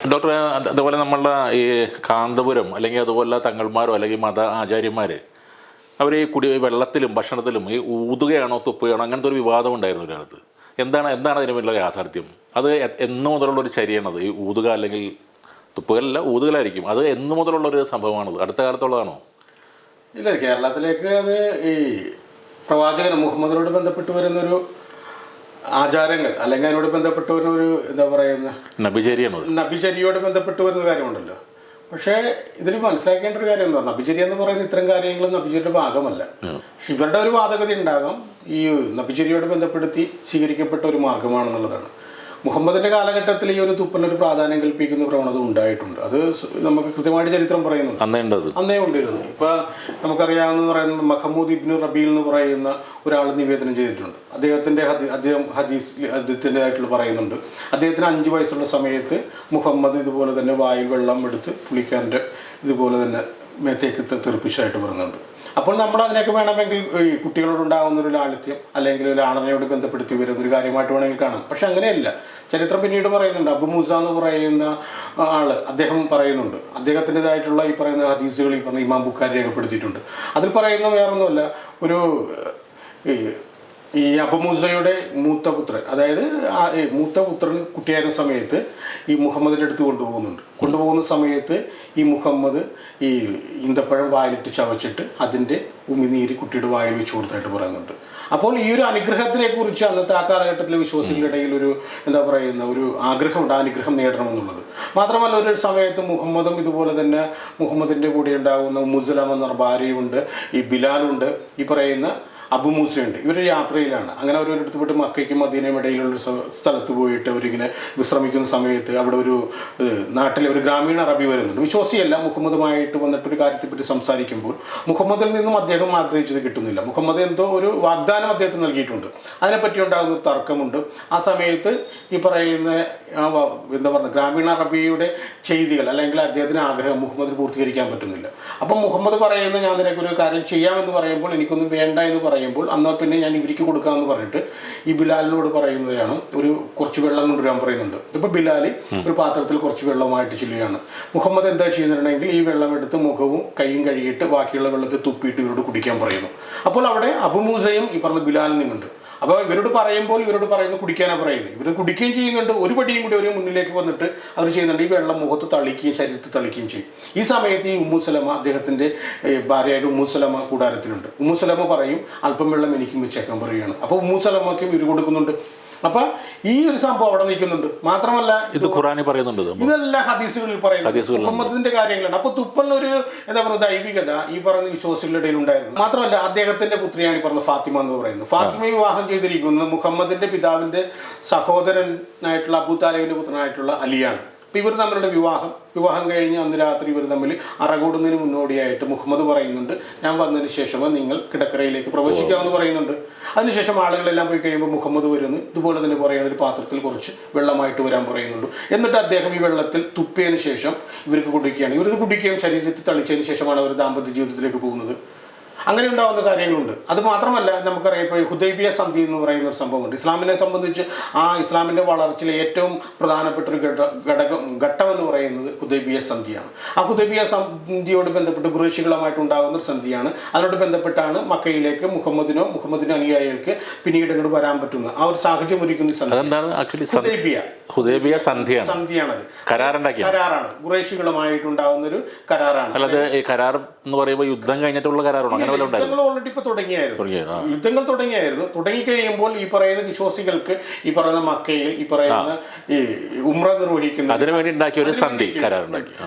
Doctor അത് അതുപോലെ നമ്മളുടെ ഈ കാന്തപുരം അല്ലെങ്കിൽ അതുപോലെ തങ്ങൾമാരോ അല്ലെങ്കിൽ മത ആചാര്യന്മാർ അവർ ഈ കുടി വെള്ളത്തിലും ഭക്ഷണത്തിലും ഈ ഊതുകയാണോ തുപ്പുകയാണോ അങ്ങനത്തെ ഒരു വിവാദം ഉണ്ടായിരുന്നു ഒരു കാലത്ത് എന്താണ് എന്താണ് അതിന് പിന്നിലുള്ള യാഥാർത്ഥ്യം? അത് എന്ന് മുതലുള്ള ഒരു ചരിയാണത്. ഈ ഊതുക അല്ലെങ്കിൽ തുപ്പുകലല്ല ഊതുകലായിരിക്കും. അത് എന്ന് മുതലുള്ള ഒരു സംഭവമാണത്. അടുത്ത കാലത്തുള്ളതാണോ? ഇല്ല കേരളത്തിലേക്ക് അത് ഈ പ്രവാചകൻ മുഹമ്മദിനോട് ബന്ധപ്പെട്ട് വരുന്നൊരു ആചാരങ്ങൾ അല്ലെങ്കിൽ അതിനോട് ബന്ധപ്പെട്ട് വരുന്നൊരു എന്താ പറയുന്ന നബിചരിയാണത് നബിചര്യയോട് ബന്ധപ്പെട്ട് വരുന്ന കാര്യമുണ്ടല്ലോ. പക്ഷേ ഇതിൽ മനസ്സിലാക്കേണ്ട ഒരു കാര്യം എന്താ? നബിചര്യ എന്ന് പറയുന്ന ഇത്തരം കാര്യങ്ങൾ നബിചര്യയുടെ ഭാഗമല്ല. പക്ഷെ ഇവരുടെ ഒരു വാദഗതി ഉണ്ടാകാം. ഈ നബിചര്യയോട് ബന്ധപ്പെടുത്തി സ്വീകരിക്കപ്പെട്ട ഒരു മാർഗമാണെന്നുള്ളതാണ്. മുഹമ്മദിന്റെ കാലഘട്ടത്തിൽ ഈ ഒരു തുപ്പനൊരു പ്രാധാന്യം കൽപ്പിക്കുന്ന പ്രവണത ഉണ്ടായിട്ടുണ്ട്. അത് നമുക്ക് കൃത്യമായിട്ട് ചരിത്രം പറയുന്നുണ്ട്. അന്നേ ഉണ്ടായിരുന്നു. അന്നേ ഇപ്പൊ നമുക്കറിയാവുന്ന പറയുന്ന മഹമ്മൂദ് ഇബ്നു റബീൽ എന്ന് പറയുന്ന ഒരാൾ നിവേദനം ചെയ്തിട്ടുണ്ട്. അദ്ദേഹത്തിന്റെ അദ്ദേഹം ഹദീസ് അദ്ദേഹത്തിന്റെതായിട്ടുള്ള പറയുന്നുണ്ട്. അദ്ദേഹത്തിന് അഞ്ച് വയസ്സുള്ള സമയത്ത് മുഹമ്മദ് ഇതുപോലെ തന്നെ വായിൽ വെള്ളം എടുത്ത് പുളിക്കാന്റെ ഇതുപോലെ തന്നെ മേത്തേക്ക് തെ- തെറിപ്പിച്ചതായിട്ട് പറയുന്നുണ്ട്. അപ്പോൾ നമ്മൾ അതിനൊക്കെ വേണമെങ്കിൽ ഈ കുട്ടികളോടുണ്ടാകുന്ന ഒരു ലാളിത്യം അല്ലെങ്കിൽ ഒരു ആണനയോട് ബന്ധപ്പെടുത്തി വരുന്ന ഒരു കാര്യമായിട്ട് വേണമെങ്കിൽ കാണാം. പക്ഷെ അങ്ങനെയല്ല. ചരിത്രം പിന്നീട് പറയുന്നുണ്ട്. അബു മൂസ എന്ന് പറയുന്ന ആൾ അദ്ദേഹം പറയുന്നുണ്ട്. അദ്ദേഹത്തിന്റെതായിട്ടുള്ള ഈ പറയുന്ന ഹദീസുകൾ ഈ പറഞ്ഞ ഇമാം ബുക്കാർ രേഖപ്പെടുത്തിയിട്ടുണ്ട്. അതിൽ പറയുന്ന വേറൊന്നുമല്ല. ഒരു ഈ അബുമൂസയുടെ മൂത്ത പുത്രൻ അതായത് ആ കുട്ടിയായ സമയത്ത് ഈ മുഹമ്മദിന്റെ അടുത്ത് കൊണ്ടുപോകുന്നുണ്ട്. കൊണ്ടുപോകുന്ന സമയത്ത് ഈ മുഹമ്മദ് ഈ ഈന്തപ്പഴം വായിലിട്ട് ചവച്ചിട്ട് അതിന്റെ ഉമിനീര് കുട്ടിയുടെ വായിൽ വെച്ച് കൊടുത്തായിട്ട് പറയുന്നുണ്ട്. അപ്പോൾ ഈ ഒരു അനുഗ്രഹത്തിനെ കുറിച്ച് അന്നത്തെ ആ കാലഘട്ടത്തിലെ വിശ്വാസികളുടെ ഇടയിൽ ഒരു എന്താ പറയുന്ന ഒരു ആഗ്രഹമുണ്ട് ആ അനുഗ്രഹം നേടണമെന്നുള്ളത്. മാത്രമല്ല ഒരു സമയത്ത് മുഹമ്മദും ഇതുപോലെ തന്നെ മുഹമ്മദിന്റെ കൂടെ ഉണ്ടാകുന്ന മുസലാം എന്ന ഭാര്യയുണ്ട് ഈ ബിലാലുണ്ട് ഈ പറയുന്ന അബുമൂസയുണ്ട് ഇവർ യാത്രയിലാണ്. അങ്ങനെ അവരൊരിടത്ത് പോയിട്ട് മക്കയ്ക്കും മദീനയും ഇടയിലുള്ള സ്ഥലത്ത് പോയിട്ട് അവരിങ്ങനെ വിശ്രമിക്കുന്ന സമയത്ത് അവിടെ ഒരു നാട്ടിലെ ഒരു ഗ്രാമീണ അറബി വരുന്നുണ്ട്. വിശ്വാസിയല്ല മുഹമ്മദുമായിട്ട് വന്നിട്ട് ഒരു കാര്യത്തെപ്പറ്റി സംസാരിക്കുമ്പോൾ മുഹമ്മദിൽ നിന്നും അദ്ദേഹം ആഗ്രഹിച്ചത് കിട്ടുന്നില്ല. മുഹമ്മദ് എന്തോ ഒരു വാഗ്ദാനം അദ്ദേഹത്തിന് നൽകിയിട്ടുണ്ട്. അതിനെപ്പറ്റി ഉണ്ടാകുന്ന ഒരു തർക്കമുണ്ട്. ആ സമയത്ത് ഈ പറയുന്ന എന്താ പറയുക ഗ്രാമീണ അറബിയുടെ ചെയ്തികൾ അല്ലെങ്കിൽ അദ്ദേഹത്തിന് ആഗ്രഹം മുഹമ്മദിന് പൂർത്തീകരിക്കാൻ പറ്റുന്നില്ല. അപ്പം മുഹമ്മദ് പറയുന്ന ഞാൻ നിനക്കൊരു കാര്യം ചെയ്യാമെന്ന് പറയുമ്പോൾ എനിക്കൊന്നും വേണ്ട എന്ന് പറയുമ്പോൾ എന്നാൽ പിന്നെ ഞാൻ ഇവർക്ക് കൊടുക്കാമെന്ന് പറഞ്ഞിട്ട് ഈ ബിലാലിനോട് പറയുന്നതാണ്. ഒരു കുറച്ച് വെള്ളം കൊണ്ടുവരാൻ പറയുന്നുണ്ട്. ഇപ്പൊ ബിലാൽ ഒരു പാത്രത്തിൽ കുറച്ച് വെള്ളമായിട്ട് ചെല്ലുകയാണ്. മുഹമ്മദ് എന്താ ചെയ്യുന്നുണ്ടെങ്കിൽ ഈ വെള്ളം എടുത്ത് മുഖവും കൈയും കഴുകിയിട്ട് ബാക്കിയുള്ള വെള്ളത്തിൽ തുപ്പിയിട്ട് ഇവരോട് കുടിക്കാൻ പറയുന്നു. അപ്പോൾ അവിടെ അബുമൂസയും ഈ പറഞ്ഞ ബിലാലും നിന്നുണ്ട് അപ്പോൾ ഇവരോട് പറയുമ്പോൾ ഇവരോട് പറയുന്നത് കുടിക്കാനാണ് പറയുന്നത്. ഇവർ കുടിക്കുകയും ചെയ്യുന്നുണ്ട്. ഒരു പടിയും കൂടി ഒരു മുന്നിലേക്ക് വന്നിട്ട് അവർ ചെയ്യുന്നുണ്ട്. ഈ വെള്ളം മുഖത്ത് തളിക്കുകയും ശരീരത്തിൽ തളിക്കുകയും ചെയ്യും. ഈ സമയത്ത് ഈ ഉമ്മുസലമ അദ്ദേഹത്തിന്റെ ഭാര്യയായിട്ട് ഉമ്മുസലമ കൂടാരത്തിലുണ്ട്. ഉമ്മുസലമ പറയും അല്പം വെള്ളം എനിക്കും വെച്ചേക്കാൻ പറയുകയാണ്. അപ്പോൾ ഉമ്മുസലമയ്ക്കും ഇവർ കൊടുക്കുന്നുണ്ട്. അപ്പം ഈ ഒരു സംഭവം അവിടെ നിൽക്കുന്നുണ്ട്. മാത്രമല്ല ഇത് ഖുറാനി പറയുന്നുണ്ട് ഇതെല്ലാം ഹദീസുകളിൽ പറയുന്നത് മുഹമ്മദിന്റെ കാര്യങ്ങളാണ്. അപ്പൊ തുപ്പലിനൊരു എന്താ പറയുക ദൈവികത ഈ പറയുന്ന വിശ്വാസികളുടെ ഇടയിൽ ഉണ്ടായിരുന്നു. മാത്രമല്ല അദ്ദേഹത്തിന്റെ പുത്രിയാണ് ഈ പറഞ്ഞ ഫാത്തിമ എന്ന് പറയുന്നത്. ഫാത്തിമ വിവാഹം ചെയ്തിരിക്കുന്നത് മുഹമ്മദിന്റെ പിതാവിന്റെ സഹോദരനായിട്ടുള്ള അബൂ താലിബിന്റെ പുത്രനായിട്ടുള്ള അലിയാണ്. അപ്പൊ ഇവർ തമ്മിലുള്ള വിവാഹം വിവാഹം കഴിഞ്ഞ് അന്ന് രാത്രി ഇവർ തമ്മിൽ അറകൂടുന്നതിന് മുന്നോടിയായിട്ട് മുഹമ്മദ് പറയുന്നുണ്ട്. ഞാൻ വന്നതിന് ശേഷം നിങ്ങൾ കിടക്കരയിലേക്ക് പ്രവേശിക്കാമെന്ന് പറയുന്നുണ്ട്. അതിനുശേഷം ആളുകളെല്ലാം പോയി കഴിയുമ്പോൾ മുഹമ്മദ് വരുന്നു. ഇതുപോലെ തന്നെ പറയുന്ന ഒരു പാത്രത്തിൽ കുറച്ച് വെള്ളമായിട്ട് വരാൻ പറയുന്നുണ്ട്. എന്നിട്ട് അദ്ദേഹം ഈ വെള്ളത്തിൽ തുപ്പിയതിന് ശേഷം ഇവർക്ക് കുടിക്കുകയാണ്. ഇവരിത് കുടിക്കുകയും ശരീരത്തിൽ തളിച്ചതിന് ശേഷമാണ് അവർ ദാമ്പത്യ ജീവിതത്തിലേക്ക് പോകുന്നത്. അങ്ങനെ ഉണ്ടാകുന്ന കാര്യങ്ങളുണ്ട്. അത് മാത്രമല്ല നമുക്കറിയാം ഇപ്പോൾ ഹുദൈബിയ സന്ധി എന്ന് പറയുന്ന ഒരു സംഭവമുണ്ട്. ഇസ്ലാമിനെ സംബന്ധിച്ച് ആ ഇസ്ലാമിന്റെ വളർച്ചയിലെ ഏറ്റവും പ്രധാനപ്പെട്ട ഒരു ഘട ഘടകം ഘട്ടം എന്ന് പറയുന്നത് ഹുദൈബിയ സന്ധിയാണ്. ആ ഹുദൈബിയ സന്ധിയോട് ബന്ധപ്പെട്ട് കുറേശികളുമായിട്ട് ഉണ്ടാകുന്ന ഒരു സന്ധിയാണ്. അതിനോട് ബന്ധപ്പെട്ടാണ് മക്കയിലേക്ക് മുഹമ്മദിനോ മുഹമ്മദിനോ അനുയായികൾക്ക് പിന്നീട് ഇങ്ങോട്ട് വരാൻ പറ്റുന്നത്. ആ ഒരു സാഹചര്യം ഒരുക്കുന്ന ഹുദൈബിയ. ഹുദൈബിയ സന്ധിയാണ്. സന്ധിയാണത്. കരാറുണ്ടാക്കി കരാറാണ്. ഖുറേഷികളുമായിട്ടുണ്ടാകുന്ന ഒരു കരാറാണ്. അല്ലാതെ ഈ കരാർ എന്ന് പറയുമ്പോൾ യുദ്ധം കഴിഞ്ഞിട്ടുള്ള കരാറാണോ യുദ്ധങ്ങൾ ഓൾറെഡി ഇപ്പൊ തുടങ്ങിയായിരുന്നു. യുദ്ധങ്ങൾ തുടങ്ങിയായിരുന്നു. തുടങ്ങി കഴിയുമ്പോൾ ഈ പറയുന്ന വിശ്വാസികൾക്ക് ഈ പറയുന്ന മക്കയിൽ ഈ പറയുന്ന ഈ ഉമ്ര നിർവഹിക്കുന്ന അതിനു വേണ്ടി ഉണ്ടാക്കിയ ഒരു സന്ധി.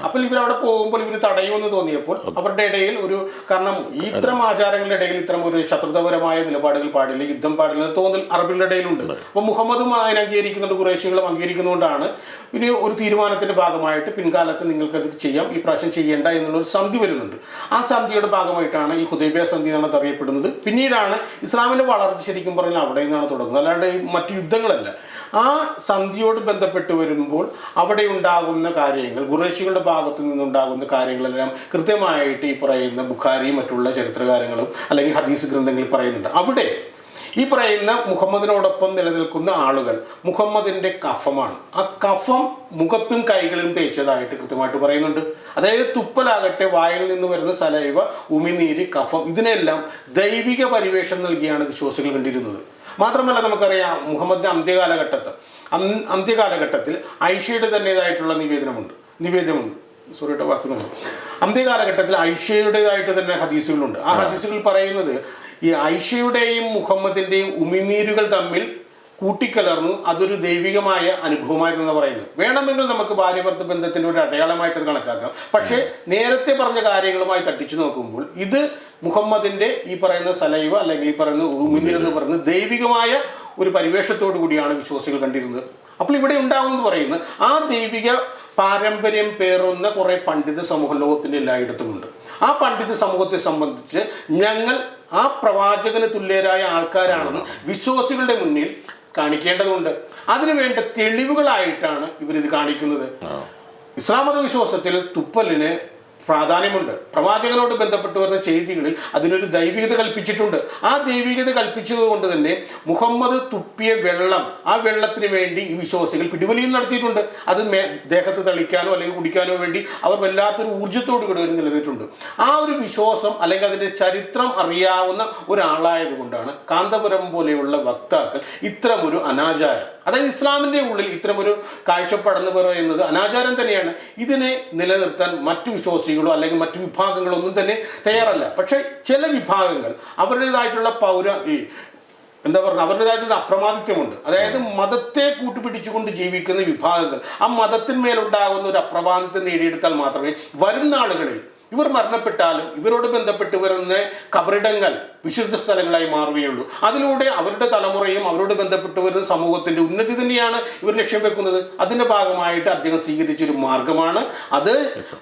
അപ്പോൾ ഇവർ അവിടെ പോകുമ്പോൾ ഇവർ തടയുമെന്ന് തോന്നിയപ്പോൾ അവരുടെ ഇടയിൽ ഒരു കാരണം ഇത്തരം ആചാരങ്ങളുടെ ഇടയിൽ ഇത്തരം ഒരു ശത്രുതപരമായ നിലപാടുകൾ പാടില്ല യുദ്ധം പാടില്ല തോന്നൽ അറബികളുടെ ഇടയിലുണ്ട്. അപ്പോൾ മുഹമ്മദും അതിനെ അംഗീകരിക്കുന്നുണ്ട് കുറേശ്യകളും അംഗീകരിക്കുന്നുകൊണ്ടാണ്. ഇനി ഒരു തീരുമാനത്തിന്റെ ഭാഗമായിട്ട് പിൻകാലത്ത് നിങ്ങൾക്കത് ചെയ്യാം ഈ പ്രാവശ്യം ചെയ്യേണ്ട എന്നുള്ള ഒരു സന്ധി വരുന്നുണ്ട്. ആ സന്ധിയുടെ ഭാഗമായിട്ടാണ് ഈ ഹുദൈബിയ സന്ധി എന്നാണ് അറിയപ്പെടുന്നത്. പിന്നീടാണ് ഇസ്ലാമിന്റെ വളർച്ച ശരിക്കും പറഞ്ഞാൽ അവിടെ നിന്നാണ് തുടങ്ങുന്നത്. അല്ലാണ്ട് മറ്റു യുദ്ധങ്ങളല്ല. ആ സന്ധിയോട് ബന്ധപ്പെട്ട് വരുമ്പോൾ അവിടെ ഉണ്ടാകുന്ന കാര്യങ്ങൾ ഖുറേഷികളുടെ ഭാഗത്തു നിന്നുണ്ടാകുന്ന കാര്യങ്ങളെല്ലാം കൃത്യമായിട്ട് ഈ പറയുന്ന ബുഖാരിയും മറ്റുള്ള ചരിത്രകാരങ്ങളും അല്ലെങ്കിൽ ഹദീസ് ഗ്രന്ഥങ്ങളിൽ പറയുന്നുണ്ട്. അവിടെ ഈ പറയുന്ന മുഹമ്മദിനോടൊപ്പം നിലനിൽക്കുന്ന ആളുകൾ മുഹമ്മദിന്റെ കഫമാണ്. ആ കഫം മുഖത്തും കൈകളും തേച്ചതായിട്ട് കൃത്യമായിട്ട് പറയുന്നുണ്ട്. അതായത് തുപ്പലാകട്ടെ വായിൽ നിന്ന് വരുന്ന സലൈവ ഉമിനീര് കഫം ഇതിനെല്ലാം ദൈവിക പരിവേഷം നൽകിയാണ് വിശ്വാസികൾ കണ്ടിരുന്നത്. മാത്രമല്ല നമുക്കറിയാം മുഹമ്മദിന്റെ അന്ത്യകാലഘട്ടത്തിൽ അന്ത്യകാലഘട്ടത്തിൽ ഐഷയുടെ തന്നെതായിട്ടുള്ള നിവേദനമുണ്ട്. നിവേദനമുണ്ട് സോറിയുടെ വാക്കുന്നുണ്ട് അന്ത്യകാലഘട്ടത്തിൽ ഐഷയുടേതായിട്ട് തന്നെ ഹദീസുകളുണ്ട്. ആ. ഹദീസുകൾ പറയുന്നത് ഈ ഐഷയുടെയും മുഹമ്മദിന്റെയും ഉമിനീരുകൾ തമ്മിൽ കൂട്ടിക്കലർന്നു. അതൊരു ദൈവികമായ അനുഭവമായിരുന്നു പറയുന്നത്. വേണമെങ്കിൽ നമുക്ക് ഭാര്യഭർത്ത ബന്ധത്തിന്റെ ഒരു അടയാളമായിട്ട് കണക്കാക്കാം. പക്ഷേ നേരത്തെ പറഞ്ഞ കാര്യങ്ങളുമായി തട്ടിച്ചു നോക്കുമ്പോൾ ഇത് മുഹമ്മദിന്റെ ഈ പറയുന്ന സലൈവ അല്ലെങ്കിൽ ഈ പറയുന്ന ഉമിനീർ എന്ന് പറയുന്നത് ദൈവികമായ ഒരു പരിവേഷത്തോടു കൂടിയാണ് വിശ്വാസികൾ കണ്ടിരുന്നത്. അപ്പോൾ ഇവിടെ ഉണ്ടാവുമെന്ന് പറയുന്നത് ആ ദൈവിക പാരമ്പര്യം പേറുന്ന കുറേ പണ്ഡിത സമൂഹ ലോകത്തിന്റെ എല്ലായിടത്തുമുണ്ട്. ആ പണ്ഡിത സമൂഹത്തെ സംബന്ധിച്ച് ഞങ്ങൾ ആ പ്രവാചകന് തുല്യരായ ആൾക്കാരാണെന്ന് വിശ്വാസികളുടെ മുന്നിൽ കാണിക്കേണ്ടതുണ്ട്. അതിനുവേണ്ട തെളിവുകളായിട്ടാണ് ഇവരിത് കാണിക്കുന്നത്. ഇസ്ലാമത വിശ്വാസത്തിൽ തുപ്പലിന് പ്രാധാന്യമുണ്ട്. പ്രവാചകനോട് ബന്ധപ്പെട്ട് വരുന്ന ചെയ്തികളിൽ അതിനൊരു ദൈവികത കൽപ്പിച്ചിട്ടുണ്ട്. ആ ദൈവികത കൽപ്പിച്ചതുകൊണ്ട് തന്നെ മുഹമ്മദ് തുപ്പിയ വെള്ളം ആ വെള്ളത്തിന് വേണ്ടി ഈ വിശ്വാസികൾ പിടിവലിയും നടത്തിയിട്ടുണ്ട്. അത് മേ ദേഹത്ത് തളിക്കാനോ അല്ലെങ്കിൽ കുടിക്കാനോ വേണ്ടി അവർ വല്ലാത്തൊരു ഊർജത്തോടു കൂടി അവർ നിലനിന്നിട്ടുണ്ട്. ആ ഒരു വിശ്വാസം അല്ലെങ്കിൽ അതിന്റെ ചരിത്രം അറിയാവുന്ന ഒരാളായത് കൊണ്ടാണ് കാന്തപുരം പോലെയുള്ള വക്താക്കൾ ഇത്തരമൊരു അനാചാരം. അതായത് ഇസ്ലാമിന്റെ ഉള്ളിൽ ഇത്തരമൊരു കാഴ്ചപ്പാടെന്ന് പറയുന്നത് അനാചാരം തന്നെയാണ്. ഇതിനെ നിലനിർത്താൻ മറ്റു വിശ്വാസികളോ അല്ലെങ്കിൽ മറ്റു വിഭാഗങ്ങളോ ഒന്നും തന്നെ തയ്യാറല്ല. പക്ഷേ ചില വിഭാഗങ്ങൾ അവരുടേതായിട്ടുള്ള പൗര എന്താ പറയുക അവരുടേതായിട്ടുള്ള അപ്രമാദിത്വമുണ്ട്. അതായത് മതത്തെ കൂട്ടുപിടിച്ചുകൊണ്ട് ജീവിക്കുന്ന വിഭാഗങ്ങൾ ആ മതത്തിന്മേലുണ്ടാകുന്ന ഒരു അപ്രമാദിത്വം നേടിയെടുത്താൽ മാത്രമേ വരും നാളുകളിൽ ഇവർ മരണപ്പെട്ടാലും ഇവരോട് ബന്ധപ്പെട്ട് വരുന്ന കബറിടങ്ങൾ വിശുദ്ധ സ്ഥലങ്ങളായി മാറുകയുള്ളൂ അതിലൂടെ അവരുടെ തലമുറയും അവരോട് ബന്ധപ്പെട്ട് വരുന്ന സമൂഹത്തിന്റെ ഉന്നതി തന്നെയാണ് ഇവർ ലക്ഷ്യം വെക്കുന്നത്. അതിന്റെ ഭാഗമായിട്ട് അദ്ദേഹം സ്വീകരിച്ചൊരു മാർഗമാണ്. അത്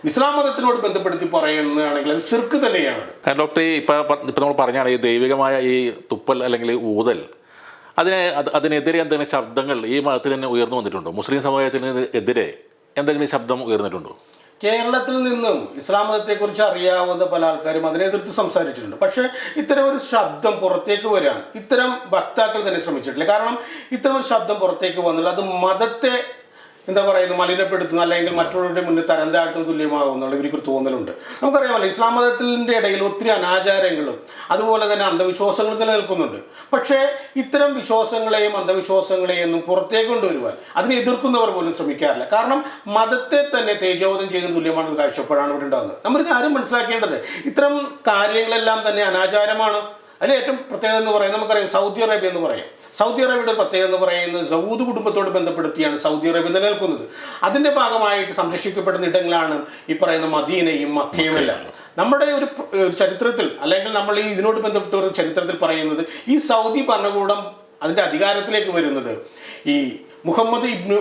ഇസ്ലാം മതത്തിനോട് ബന്ധപ്പെടുത്തി പറയുന്നതാണെങ്കിൽ അത് സിർക്ക് തന്നെയാണ്. ഡോക്ടർ ഇപ്പൊ ഇപ്പം നമ്മൾ പറഞ്ഞാണ് ഈ ദൈവികമായ ഈ തുപ്പൽ അല്ലെങ്കിൽ ഊതൽ അതിനെ അത് അതിനെതിരെ എന്തെങ്കിലും ശബ്ദങ്ങൾ ഈ മതത്തിൽ തന്നെ ഉയർന്നു വന്നിട്ടുണ്ടോ? മുസ്ലിം സമുദായത്തിന് എതിരെ എന്തെങ്കിലും ശബ്ദം ഉയർന്നിട്ടുണ്ടോ? കേരളത്തിൽ നിന്നും ഇസ്ലാം മതത്തെക്കുറിച്ച് അറിയാവുന്ന പല ആൾക്കാരും അതിനെ എതിർത്ത് സംസാരിച്ചിട്ടുണ്ട്. പക്ഷേ ഇത്തരം ഒരു ശബ്ദം പുറത്തേക്ക് വരാൻ ഇത്തരം വക്താക്കൾ തന്നെ ശ്രമിച്ചിട്ടില്ല. കാരണം ഇത്തരം ഒരു ശബ്ദം പുറത്തേക്ക് വന്നാൽ അത് മതത്തെ എന്താ പറയുന്നത്? മലിനപ്പെടുത്തുന്ന അല്ലെങ്കിൽ മറ്റുള്ളവരുടെ മുന്നിൽ തരം താഴ്ത്തുന്ന തുല്യമാകുന്നുള്ള ഇവർക്കൊരു തോന്നലുണ്ട്. നമുക്കറിയാമല്ലോ ഇസ്ലാം മതത്തിന്റെ ഇടയിൽ ഒത്തിരി അനാചാരങ്ങളും അതുപോലെ തന്നെ അന്ധവിശ്വാസങ്ങളും നിലനിൽക്കുന്നുണ്ട്. പക്ഷേ ഇത്തരം വിശ്വാസങ്ങളെയും അന്ധവിശ്വാസങ്ങളെയും ഒന്നും പുറത്തേക്ക് കൊണ്ടുവരുവാൻ അതിനെ എതിർക്കുന്നവർ പോലും ശ്രമിക്കാറില്ല. കാരണം മതത്തെ തന്നെ തേജോധം ചെയ്യുന്ന തുല്യമാണെന്ന് കാഴ്ചപ്പാടാണ് ഇവിടെ ഉണ്ടാകുന്നത്. നമ്മൾ കാര്യം മനസ്സിലാക്കേണ്ടത് ഇത്തരം കാര്യങ്ങളെല്ലാം തന്നെ അനാചാരമാണ്. അതിൽ ഏറ്റവും പ്രത്യേകത എന്ന് പറയുന്നത് നമുക്കറിയാം സൗദി അറേബ്യ എന്ന് പറയാം. സൗദി അറേബ്യയുടെ പ്രത്യേകത എന്ന് പറയുന്നത് സൗദ് കുടുംബത്തോട് ബന്ധപ്പെടുത്തിയാണ് സൗദി അറേബ്യ നിലനിൽക്കുന്നത്. അതിന്റെ ഭാഗമായിട്ട് സംരക്ഷിക്കപ്പെടുന്ന ഇടങ്ങളാണ് ഈ പറയുന്ന മദീനയും മക്കയും എല്ലാം. നമ്മുടെ ഒരു ഒരു ചരിത്രത്തിൽ അല്ലെങ്കിൽ നമ്മൾ ഈ ഇതിനോട് ബന്ധപ്പെട്ട ഒരു ചരിത്രത്തിൽ പറയുന്നത് ഈ സൗദി ഭരണകൂടം അതിന്റെ അധികാരത്തിലേക്ക് വരുന്നത് ഈ മുഹമ്മദ് ഇബ്നു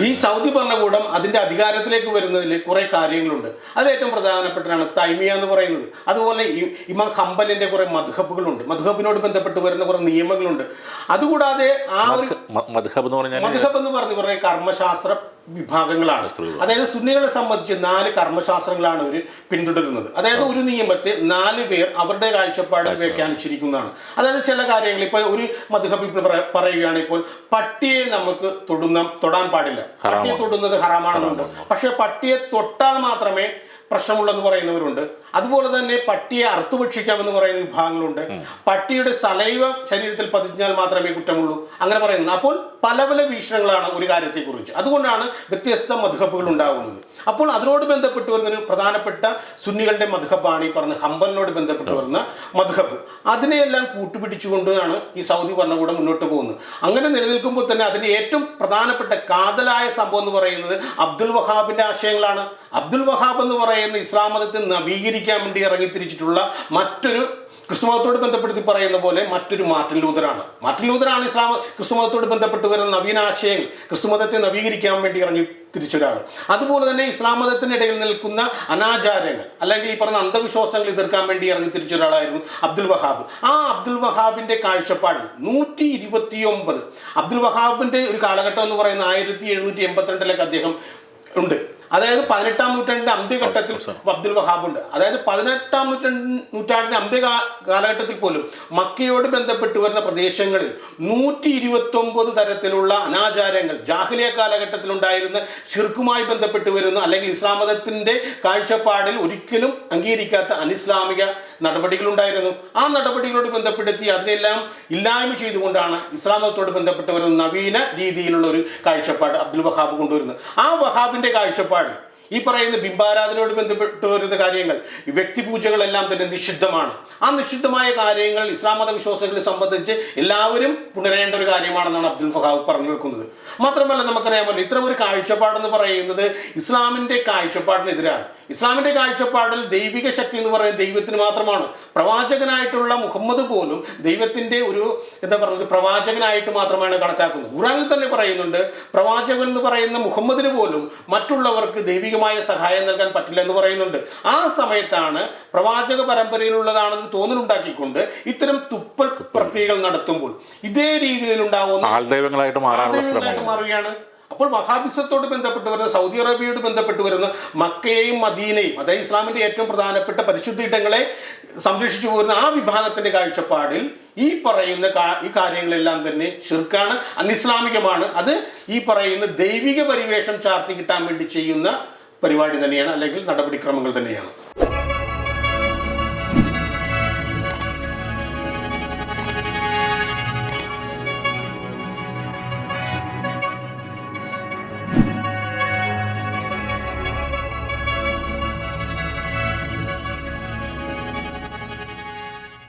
ഈ സൗദി ഭരണകൂടം അതിന്റെ അധികാരത്തിലേക്ക് വരുന്നതിൽ കുറെ കാര്യങ്ങളുണ്ട്. അത് ഏറ്റവും പ്രധാനപ്പെട്ടതാണ് തൈമിയ എന്ന് പറയുന്നത്. അതുപോലെ ഇമാം ഹംബലിന്റെ കുറേ മധുഹബുകളുണ്ട് മധുഹബിനോട് ബന്ധപ്പെട്ട് വരുന്ന കുറേ നിയമങ്ങളുണ്ട്. അതുകൂടാതെ ആ ഒരു മദ്ഹബ് എന്ന് പറഞ്ഞാൽ മധുഹബ് എന്ന് പറഞ്ഞ കുറെ കർമ്മശാസ്ത്ര വിഭാഗങ്ങളാണ്. അതായത് സുന്നികളെ സംബന്ധിച്ച് നാല് കർമ്മശാസ്ത്രങ്ങളാണ് അവർ പിന്തുടരുന്നത്. അതായത് ഒരു നിയമത്തെ നാല് പേർ അവരുടെ കാഴ്ചപ്പാട്. വ്യാഖ്യാനിച്ചിരിക്കുന്നതാണ്. അതായത് ചില കാര്യങ്ങൾ ഇപ്പോൾ ഒരു മധുഹബ് പറയുകയാണ് ഇപ്പോൾ പട്ടിയെ നമുക്ക് തൊടുന്ന തൊടാൻ പാടില്ല. പട്ടിയെ തൊടുന്നത് ഹറാമാണെന്നുണ്ട് പക്ഷേ പട്ടിയെ തൊട്ടാൽ മാത്രമേ പ്രശ്നമുള്ളെന്ന് പറയുന്നവരുണ്ട്. അതുപോലെ തന്നെ പട്ടിയെ അറുത്തുപക്ഷിക്കാമെന്ന് പറയുന്ന വിഭാഗങ്ങളുണ്ട്. പട്ടിയുടെ സലൈവ ശരീരത്തിൽ പതിഞ്ഞാൽ മാത്രമേ കുറ്റമുള്ളൂ. അങ്ങനെ പറയുന്നു അപ്പോൾ പല പല വീക്ഷണങ്ങളാണ് ഒരു കാര്യത്തെക്കുറിച്ച്. അതുകൊണ്ടാണ് വ്യത്യസ്ത മധുഹബുകൾ ഉണ്ടാകുന്നത് അപ്പോൾ അതിനോട് ബന്ധപ്പെട്ട് വരുന്ന പ്രധാനപ്പെട്ട സുന്നികളുടെ മധുഹബാണ് ഈ പറഞ്ഞ ഹംബലിനോട് ബന്ധപ്പെട്ട് വരുന്ന മധുഹബ് അതിനെയെല്ലാം കൂട്ടുപിടിച്ചുകൊണ്ടാണ് ഈ സൗദി ഭരണകൂടം മുന്നോട്ട് പോകുന്നത്. അങ്ങനെ നിലനിൽക്കുമ്പോൾ തന്നെ അതിന് ഏറ്റവും പ്രധാനപ്പെട്ട കാതലായ സംഭവം എന്ന് പറയുന്നത് അബ്ദുൽ വഹാബിന്റെ ആശയങ്ങളാണ്. അബ്ദുൽ വഹാബ് എന്ന് പറയുന്ന ഇസ്ലാം മതത്തെ നവീകരിക്കാൻ വേണ്ടി ഇറങ്ങിത്തിരിച്ചിട്ടുള്ള മറ്റൊരു ക്രിസ്തുമതത്തോട് ബന്ധപ്പെടുത്തി പറയുന്ന പോലെ മറ്റൊരു മാർട്ടിൻ ലൂതറാണ്. മാർട്ടിൻ ലൂതറാണ് ഇസ്ലാം ക്രിസ്തുമതത്തോട് ബന്ധപ്പെട്ട് വരുന്ന നവീനാശയങ്ങൾ ക്രിസ്തുമതത്തെ നവീകരിക്കാൻ വേണ്ടി ഇറങ്ങി തിരിച്ചൊരാൾ അതുപോലെ തന്നെ ഇസ്ലാം മതത്തിനിടയിൽ നിൽക്കുന്ന അനാചാരങ്ങൾ അല്ലെങ്കിൽ ഈ പറഞ്ഞ അന്ധവിശ്വാസങ്ങൾ എതിർക്കാൻ വേണ്ടി ഇറങ്ങി തിരിച്ചൊരാളായിരുന്നു അബ്ദുൽ വഹാബ്. ആ അബ്ദുൽ വഹാബിന്റെ കാഴ്ചപ്പാട് നൂറ്റി ഇരുപത്തി ഒമ്പത് അബ്ദുൽ വഹാബിന്റെ ഒരു കാലഘട്ടം എന്ന് പറയുന്ന ആയിരത്തി എഴുന്നൂറ്റി എൺപത്തിരണ്ടിലൊക്കെ അദ്ദേഹം ഉണ്ട്. അതായത് പതിനെട്ടാം നൂറ്റാണ്ടിന്റെ അന്ത്യഘട്ടത്തിൽ അബ്ദുൽ വഹാബ് ഉണ്ട് അതായത് പതിനെട്ടാം നൂറ്റാണ്ട് നൂറ്റാണ്ടിന്റെ അന്ത്യ കാലഘട്ടത്തിൽ പോലും മക്കയോട് ബന്ധപ്പെട്ട് വരുന്ന പ്രദേശങ്ങളിൽ നൂറ്റി ഇരുപത്തി ഒമ്പത് തരത്തിലുള്ള അനാചാരങ്ങൾ ജാഹ്ലിയ കാലഘട്ടത്തിൽ ഉണ്ടായിരുന്ന ഷിർക്കുമായി ബന്ധപ്പെട്ട് വരുന്ന അല്ലെങ്കിൽ ഇസ്ലാം മതത്തിന്റെ കാഴ്ചപ്പാടിൽ ഒരിക്കലും അംഗീകരിക്കാത്ത അനിസ്ലാമിക നടപടികളുണ്ടായിരുന്നു. ആ നടപടികളോട് ബന്ധപ്പെടുത്തി അതിനെല്ലാം ഇല്ലായ്മ ചെയ്തുകൊണ്ടാണ് ഇസ്ലാം മതത്തോട് ബന്ധപ്പെട്ട് വരുന്ന നവീന രീതിയിലുള്ള ഒരു കാഴ്ചപ്പാട് അബ്ദുൽ വഹാബ് കൊണ്ടുവരുന്നത്. ആ വഹാബിന്റെ കാഴ്ചപ്പാട് ഈ പറയുന്ന ബിംബാരാധനയോട് ബന്ധപ്പെട്ട് വരുന്ന കാര്യങ്ങൾ വ്യക്തിപൂജകളെല്ലാം തന്നെ നിഷിദ്ധമാണ്. ആ നിഷിദ്ധമായ കാര്യങ്ങൾ ഇസ്ലാം മത വിശ്വാസങ്ങളെ സംബന്ധിച്ച് എല്ലാവരും പുണരേണ്ട ഒരു കാര്യമാണെന്നാണ് അബ്ദുൽ ഫഹാബ് പറഞ്ഞു വെക്കുന്നത്. മാത്രമല്ല നമുക്കറിയാമല്ലോ ഇത്തരം ഒരു കാഴ്ചപ്പാടെന്ന് പറയുന്നത് ഇസ്ലാമിന്റെ കാഴ്ചപ്പാടിനെതിരാണ്. ഇസ്ലാമിന്റെ കാഴ്ചപ്പാടിൽ ദൈവിക ശക്തി എന്ന് പറയുന്നത് ദൈവത്തിന് മാത്രമാണ്. പ്രവാചകനായിട്ടുള്ള മുഹമ്മദ് പോലും ദൈവത്തിന്റെ ഒരു എന്താ പറയുക പ്രവാചകനായിട്ട് മാത്രമാണ് കണക്കാക്കുന്നത്. ഖുറാനിൽ തന്നെ പറയുന്നുണ്ട് പ്രവാചകൻ എന്ന് പറയുന്ന മുഹമ്മദിന് പോലും മറ്റുള്ളവർക്ക് ദൈവികമായ സഹായം നൽകാൻ പറ്റില്ല എന്ന് പറയുന്നുണ്ട്. ആ സമയത്താണ് പ്രവാചക പരമ്പരയിലുള്ളതാണെന്ന് തോന്നലുണ്ടാക്കിക്കൊണ്ട് ഇത്തരം തുപ്പൽ പ്രക്രിയകൾ നടത്തുമ്പോൾ ഇതേ രീതിയിൽ ഉണ്ടാവുന്ന ആൾദൈവങ്ങളായിട്ട് മാറുകയാണ്. അപ്പോൾ വഹാബിസത്തോട് ബന്ധപ്പെട്ട് വരുന്ന സൗദി അറേബ്യയോട് ബന്ധപ്പെട്ട് വരുന്ന മക്കയെയും മദീനയും അതായത് ഇസ്ലാമിന്റെ ഏറ്റവും പ്രധാനപ്പെട്ട പരിശുദ്ധ ഇടങ്ങളെ സംരക്ഷിച്ചു പോരുന്ന ആ വിഭാഗത്തിന്റെ കാഴ്ചപ്പാടിൽ ഈ പറയുന്ന ഈ കാര്യങ്ങളെല്ലാം തന്നെ ഷിർക്കാണ് അനിസ്ലാമികമാണ്. അത് ഈ പറയുന്ന ദൈവിക പരിവേഷം ചാർത്തി കിട്ടാൻ വേണ്ടി ചെയ്യുന്ന പരിപാടി തന്നെയാണ് അല്ലെങ്കിൽ നടപടിക്രമങ്ങൾ തന്നെയാണ്.